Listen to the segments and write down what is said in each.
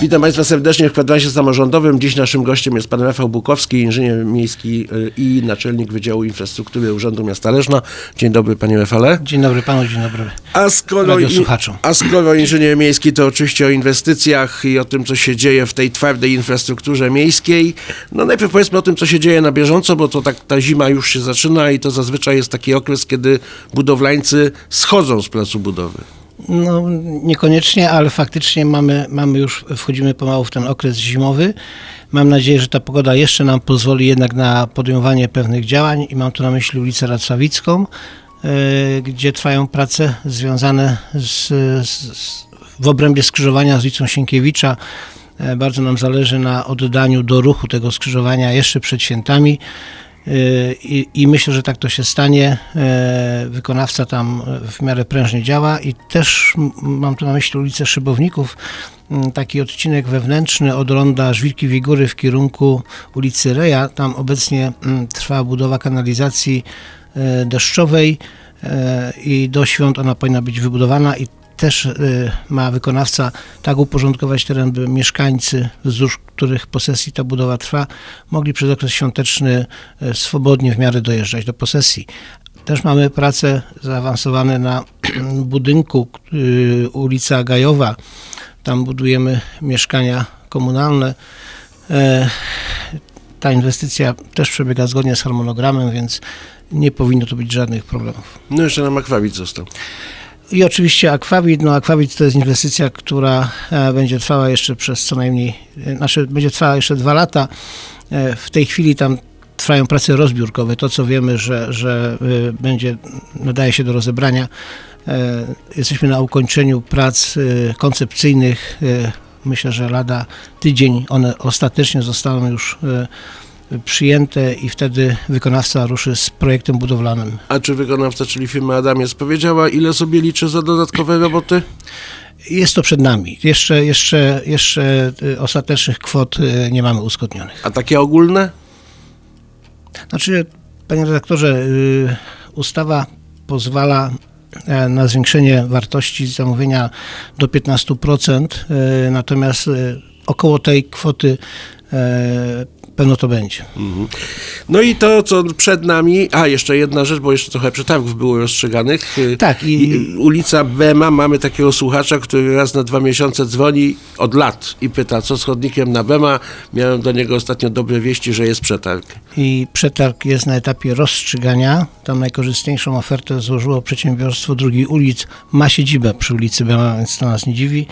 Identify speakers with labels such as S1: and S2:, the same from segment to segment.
S1: Witam Państwa serdecznie w kwadransie samorządowym. Dziś naszym gościem jest pan Rafał Bukowski, inżynier miejski y, i naczelnik Wydziału Infrastruktury Urzędu Miasta Leszna. Dzień dobry panie Rafale.
S2: Dzień dobry panu, dzień dobry.
S1: A skoro, a skoro inżynier miejski, to oczywiście o inwestycjach i o tym, co się dzieje w tej twardej infrastrukturze miejskiej. No najpierw powiedzmy o tym, co się dzieje na bieżąco, bo to tak ta zima już się zaczyna i to zazwyczaj jest taki okres, kiedy budowlańcy schodzą z placu budowy.
S2: No niekoniecznie, ale faktycznie mamy, mamy już, wchodzimy pomału w ten okres zimowy. Mam nadzieję, że ta pogoda jeszcze nam pozwoli jednak na podejmowanie pewnych działań i mam tu na myśli ulicę Racławicką, e, gdzie trwają prace związane z, z, w obrębie skrzyżowania z ulicą Sienkiewicza. E, Bardzo nam zależy na oddaniu do ruchu tego skrzyżowania jeszcze przed świętami. I, I myślę, że tak to się stanie. E, Wykonawca tam w miarę prężnie działa i też mam tu na myśli ulicę Szybowników, m, taki odcinek wewnętrzny od ronda Żwirki Wigury w kierunku ulicy Reja. Tam obecnie trwa budowa kanalizacji deszczowej i do świąt ona powinna być wybudowana i też y, ma wykonawca tak uporządkować teren, by mieszkańcy, wzdłuż których posesji ta budowa trwa, mogli przez okres świąteczny y, swobodnie w miarę dojeżdżać do posesji. Też mamy prace zaawansowane na budynku y, ulica Gajowa. Tam budujemy mieszkania komunalne. E, Ta inwestycja też przebiega zgodnie z harmonogramem, więc nie powinno tu być żadnych problemów.
S1: No jeszcze nam akwawit został.
S2: I oczywiście akwawit. No akwawit to jest inwestycja, która e, będzie trwała jeszcze przez co najmniej, e, znaczy będzie trwała jeszcze dwa lata. E, W tej chwili tam trwają prace rozbiórkowe. To, co wiemy, że, że będzie, nadaje się do rozebrania. Jesteśmy na ukończeniu prac koncepcyjnych. Myślę, że lada tydzień one ostatecznie zostaną już przyjęte i wtedy wykonawca ruszy z projektem budowlanym.
S1: A czy wykonawca, czyli firma Adamiec, powiedziała, ile sobie liczy za dodatkowe roboty?
S2: Jest to przed nami. Jeszcze, jeszcze, jeszcze y, ostatecznych kwot y, nie mamy uzgodnionych.
S1: A takie ogólne?
S2: Znaczy, panie redaktorze, y, ustawa pozwala e, na zwiększenie wartości zamówienia do 15%, y, natomiast około tej kwoty e, pewno to będzie.
S1: No i to, co przed nami, a jeszcze jedna rzecz, bo jeszcze trochę przetargów było rozstrzyganych.
S2: Tak, i-
S1: i ulica Bema, mamy takiego słuchacza, który raz na dwa miesiące dzwoni od lat i pyta, co z chodnikiem na Bema. Miałem do niego ostatnio dobre wieści, że jest przetarg.
S2: i przetarg jest na etapie rozstrzygania. Tam najkorzystniejszą ofertę złożyło przedsiębiorstwo drugiej ulic. Ma siedzibę przy ulicy Bema, więc to nas nie dziwi.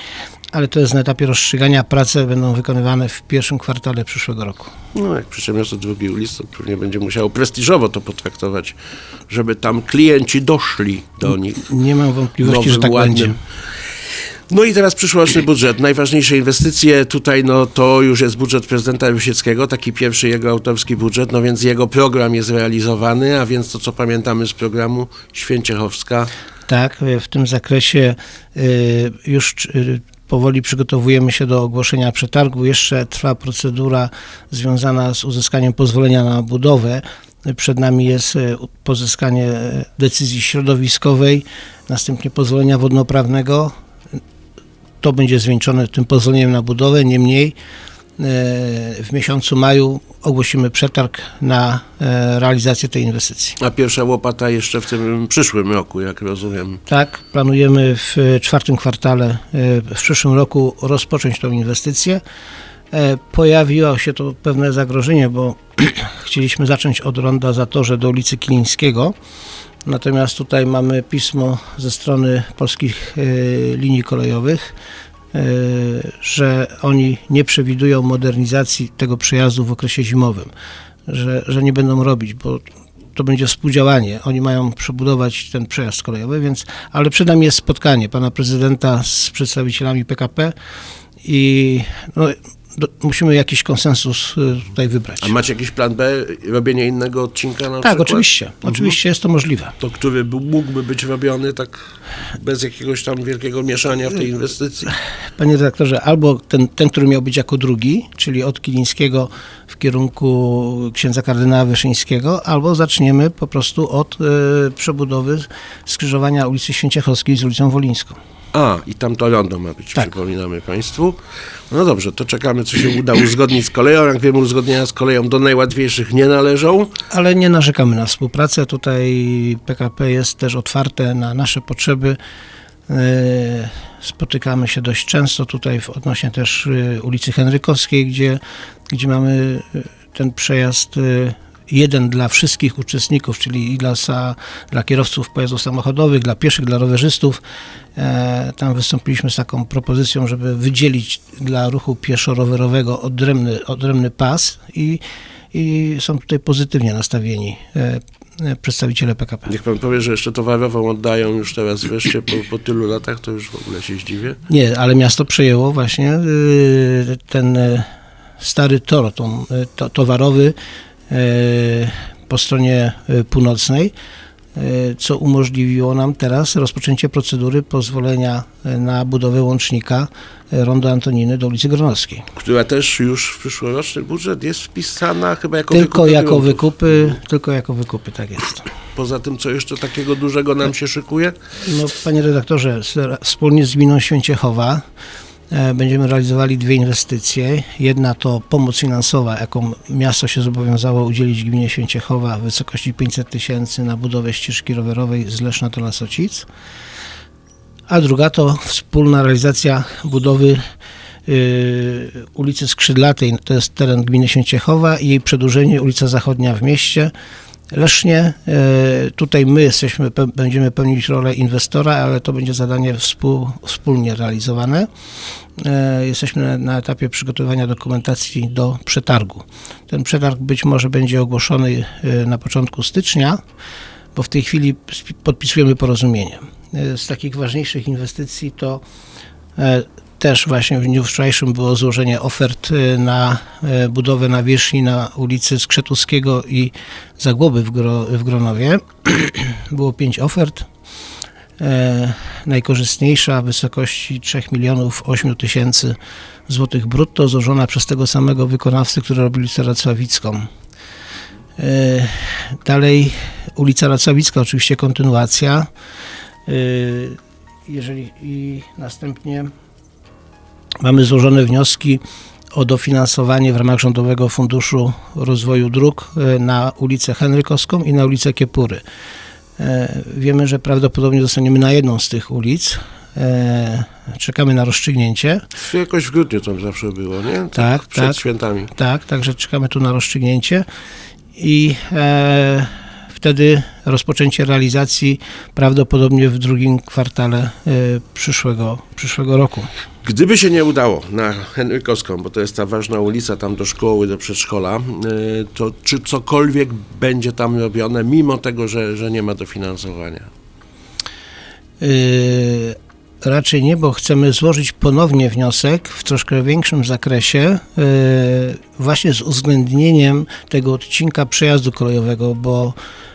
S2: Ale to jest na etapie rozstrzygania. Prace będą wykonywane w pierwszym kwartale przyszłego roku.
S1: No, jak przedsiębiorstwo ulicy, to pewnie będzie musiało prestiżowo to potraktować, żeby tam klienci doszli do nich.
S2: Nie mam wątpliwości,
S1: nowym,
S2: że tak
S1: ładnym.
S2: będzie.
S1: No i teraz przyszłoroczny budżet. Najważniejsze inwestycje tutaj, no to już jest budżet prezydenta Rusieckiego, taki pierwszy jego autorski budżet, no więc jego program jest realizowany, a więc to, co pamiętamy z programu Święciechowska.
S2: Tak, w tym zakresie y, już y, powoli przygotowujemy się do ogłoszenia przetargu. Jeszcze trwa procedura związana z uzyskaniem pozwolenia na budowę. Przed nami jest y, pozyskanie y, decyzji środowiskowej, następnie pozwolenia wodnoprawnego. To będzie zwieńczone tym pozwoleniem na budowę. Niemniej w miesiącu maju ogłosimy przetarg na y, realizację tej inwestycji.
S1: A pierwsza łopata jeszcze w tym przyszłym roku, jak rozumiem.
S2: Tak, planujemy w e, czwartym kwartale e, w przyszłym roku rozpocząć tą inwestycję. E, Pojawiło się to pewne zagrożenie, bo chcieliśmy zacząć od ronda Zatorze do ulicy Kilińskiego. Natomiast tutaj mamy pismo ze strony polskich e, linii kolejowych, e, że oni nie przewidują modernizacji tego przejazdu w okresie zimowym, że, że nie będą robić, bo to będzie współdziałanie. Oni mają przebudować ten przejazd kolejowy, więc, ale przed nami jest spotkanie pana prezydenta z przedstawicielami PKP i no, do, musimy jakiś konsensus y, tutaj wybrać.
S1: A macie jakiś plan B, robienie innego odcinka na
S2: Tak,
S1: przykład?
S2: oczywiście. Oczywiście jest to możliwe.
S1: To który by- mógłby być robiony tak bez jakiegoś tam wielkiego mieszania w tej inwestycji?
S2: Panie redaktorze, albo ten, ten, który miał być jako drugi, czyli od Kilińskiego w kierunku księdza kardynała Wyszyńskiego, albo zaczniemy po prostu od y, przebudowy skrzyżowania ulicy Święciechowskiej z ulicą Wolińską.
S1: A, i tam to rondo ma być,
S2: Tak.
S1: przypominamy Państwu. No dobrze, to czekamy, co się uda uzgodnić z koleją. Jak wiemy, uzgodnienia z koleją do najłatwiejszych nie należą.
S2: Ale nie narzekamy na współpracę. Tutaj PKP jest też otwarte na nasze potrzeby. E, Spotykamy się dość często tutaj w, odnośnie też e, ulicy Henrykowskiej, gdzie, gdzie mamy e, ten przejazd jeden dla wszystkich uczestników, czyli i dla, sa, dla kierowców pojazdów samochodowych, dla pieszych, dla rowerzystów. E, Tam wystąpiliśmy z taką propozycją, żeby wydzielić dla ruchu pieszo-rowerowego odrębny, odrębny pas i i są tutaj pozytywnie nastawieni e, e, przedstawiciele PKP.
S1: Niech Pan powie, że jeszcze towarową oddają już teraz wreszcie po, po tylu latach, to już w ogóle się zdziwię.
S2: Nie, ale miasto przejęło właśnie y, ten e, stary tor tą, e, to, towarowy po stronie e, północnej, e, co umożliwiło nam teraz rozpoczęcie procedury pozwolenia e, na budowę łącznika e, Rondo Antoniny do ulicy Gronowskiej.
S1: Która też już w przyszłoroczny budżet jest wpisana chyba jako
S2: Tylko
S1: wykupy
S2: jako
S1: gruntów.
S2: wykupy, tylko jako wykupy, tak jest.
S1: Poza tym, co jeszcze takiego dużego nam się szykuje?
S2: No, panie redaktorze, wspólnie z gminą Święciechowa e, będziemy realizowali dwie inwestycje. Jedna to pomoc finansowa, jaką miasto się zobowiązało udzielić gminie Święciechowa w wysokości 500 tysięcy na budowę ścieżki rowerowej z Leszna do Lasocic. A druga to wspólna realizacja budowy y, ulicy Skrzydlatej, to jest teren gminy Święciechowa i jej przedłużenie ulica Zachodnia w mieście. Lesznie, e, tutaj my jesteśmy, będziemy pełnić rolę inwestora, ale to będzie zadanie współ, wspólnie realizowane. E, Jesteśmy na, etapie przygotowania dokumentacji do przetargu. Ten przetarg być może będzie ogłoszony e, na początku stycznia, bo w tej chwili podpisujemy porozumienie. Z takich ważniejszych inwestycji to też właśnie w dniu wczorajszym było złożenie ofert e, na e, budowę nawierzchni na ulicy Skrzetuskiego i Zagłoby w, Gro, w Gronowie. było pięć ofert. E, najkorzystniejsza w wysokości 3 milionów 8 tysięcy złotych brutto, złożona przez tego samego wykonawcę, który robił ulicę Racławicką. E, dalej ulica Racławicka, oczywiście kontynuacja. E, jeżeli i następnie mamy złożone wnioski o dofinansowanie w ramach Rządowego Funduszu Rozwoju Dróg e, na ulicę Henrykowską i na ulicę Kiepury. E, Wiemy, że prawdopodobnie zostaniemy na jedną z tych ulic. E, Czekamy na rozstrzygnięcie.
S1: Jakoś w grudniu tam zawsze było, nie?
S2: Tak,
S1: Przed
S2: tak.
S1: świętami.
S2: Tak, także czekamy tu na rozstrzygnięcie i e, wtedy rozpoczęcie realizacji prawdopodobnie w drugim kwartale przyszłego, przyszłego roku.
S1: Gdyby się nie udało na Henrykowską, bo to jest ta ważna ulica tam do szkoły, do przedszkola, y, to czy cokolwiek będzie tam robione, mimo tego, że, że nie ma dofinansowania?
S2: Yy, raczej nie, bo chcemy złożyć ponownie wniosek w troszkę większym zakresie, yy, właśnie z uwzględnieniem tego odcinka przejazdu kolejowego, bo e,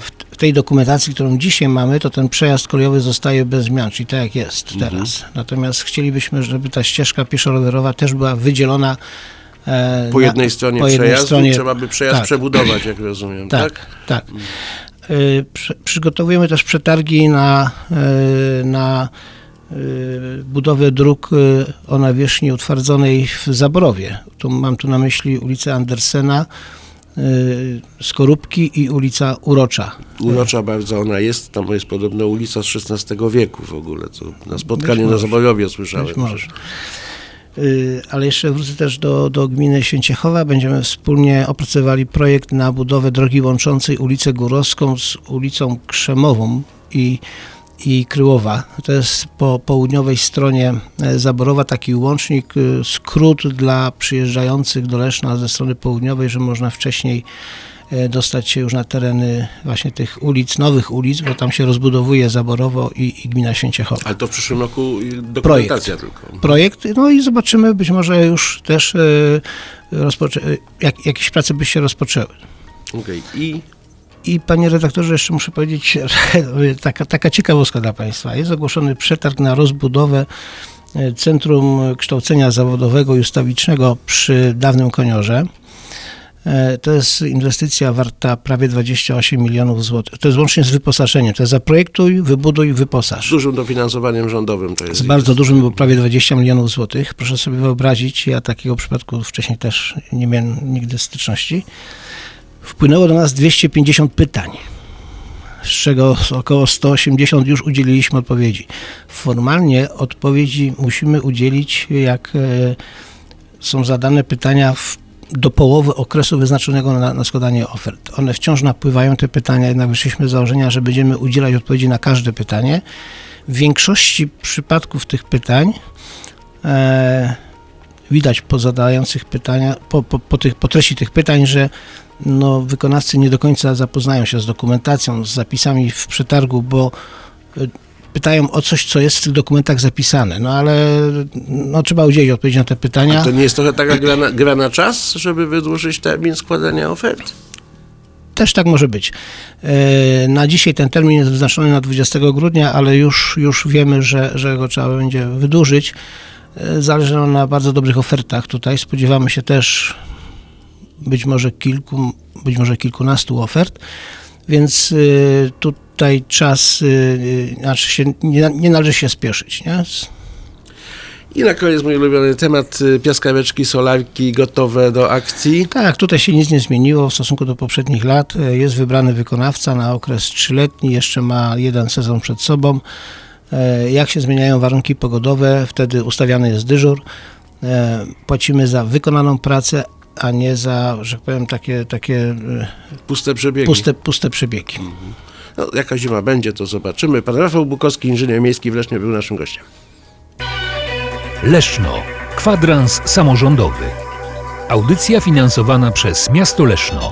S2: w, tej dokumentacji, którą dzisiaj mamy, to ten przejazd kolejowy zostaje bez zmian, czyli tak jak jest teraz. Natomiast chcielibyśmy, żeby ta ścieżka pieszo-rowerowa też była wydzielona e,
S1: Po
S2: na-
S1: jednej stronie
S2: po jednej
S1: przejazdu
S2: stronie-
S1: trzeba by przejazd
S2: tak.
S1: przebudować, jak rozumiem, tak?
S2: Tak, tak. Y, przy- Przygotowujemy też przetargi na, y, na y, budowę dróg o nawierzchni utwardzonej w Zaborowie. Tu mam tu na myśli ulicę Andersena, Skorupki i ulica Urocza.
S1: Urocza bardzo ona jest, tam jest podobno ulica z XVI wieku w ogóle, co na spotkaniu na. Zaborowie słyszałem.
S2: Może. Y, Ale jeszcze wrócę też do, do gminy Święciechowa. Będziemy wspólnie opracowali projekt na budowę drogi łączącej ulicę Górowską z ulicą Krzemową i, i Kryłowa. To jest po południowej stronie e, Zaborowa taki łącznik, y, skrót dla przyjeżdżających do Leszna ze strony południowej, że można wcześniej e, dostać się już na tereny właśnie tych ulic, nowych ulic, bo tam się rozbudowuje Zaborowo i, i gmina Święciechowa.
S1: Ale to w przyszłym roku dokumentacja tylko.
S2: Projekt, no i zobaczymy, być może już też e, e, jak, jakieś prace by się rozpoczęły.
S1: Okej. I
S2: I panie redaktorze, jeszcze muszę powiedzieć, taka, taka ciekawostka dla państwa. Jest ogłoszony przetarg na rozbudowę e, Centrum Kształcenia Zawodowego i Ustawicznego przy dawnym Koniorze. E, To jest inwestycja warta prawie 28 milionów złotych. To jest łącznie z wyposażeniem. To jest zaprojektuj, wybuduj,
S1: z
S2: wyposaż.
S1: dużym dofinansowaniem rządowym to jest.
S2: Z bardzo dużym, bo prawie 20 milionów złotych. Proszę sobie wyobrazić, ja takiego przypadku wcześniej też nie miałem nigdy styczności. Wpłynęło do nas 250 pytań, z czego około 180 już udzieliliśmy odpowiedzi. Formalnie odpowiedzi musimy udzielić, jak e, są zadane pytania w, do połowy okresu wyznaczonego na, na składanie ofert. One wciąż napływają, te pytania, jednak wyszliśmy z założenia, że będziemy udzielać odpowiedzi na każde pytanie. W większości przypadków tych pytań e, widać po zadających pytania, po, po, po, tych, po treści tych pytań, że no, wykonawcy nie do końca zapoznają się z dokumentacją, z zapisami w przetargu, bo e, pytają o coś, co jest w tych dokumentach zapisane. No ale no, trzeba udzielić odpowiedzi na te pytania.
S1: To nie jest trochę taka gra na, gra na czas, żeby wydłużyć termin składania ofert?
S2: Też tak może być. E, Na dzisiaj ten termin jest wyznaczony na 20 grudnia, ale już, już wiemy, że, że go trzeba będzie wydłużyć. E, Zależy nam na bardzo dobrych ofertach tutaj. Spodziewamy się też być może kilku, być może kilkunastu ofert, więc e, tutaj czas, znaczy się, nie, nie należy się spieszyć. Nie?
S1: I na koniec mój ulubiony temat, y, piaskaweczki, solarki gotowe do akcji.
S2: Tak, tutaj się nic nie zmieniło w stosunku do poprzednich lat. E, Jest wybrany wykonawca na okres trzyletni, jeszcze ma jeden sezon przed sobą. E, Jak się zmieniają warunki pogodowe, wtedy ustawiany jest dyżur. E, Płacimy za wykonaną pracę, a nie za, że tak powiem, takie, takie e,
S1: Puste przebiegi.
S2: puste, puste przebiegi.
S1: No, jaka zima będzie, to zobaczymy. Pan Rafał Bukowski, inżynier miejski w Lesznie, był naszym gościem.
S3: Leszno. Kwadrans samorządowy. Audycja finansowana przez miasto Leszno.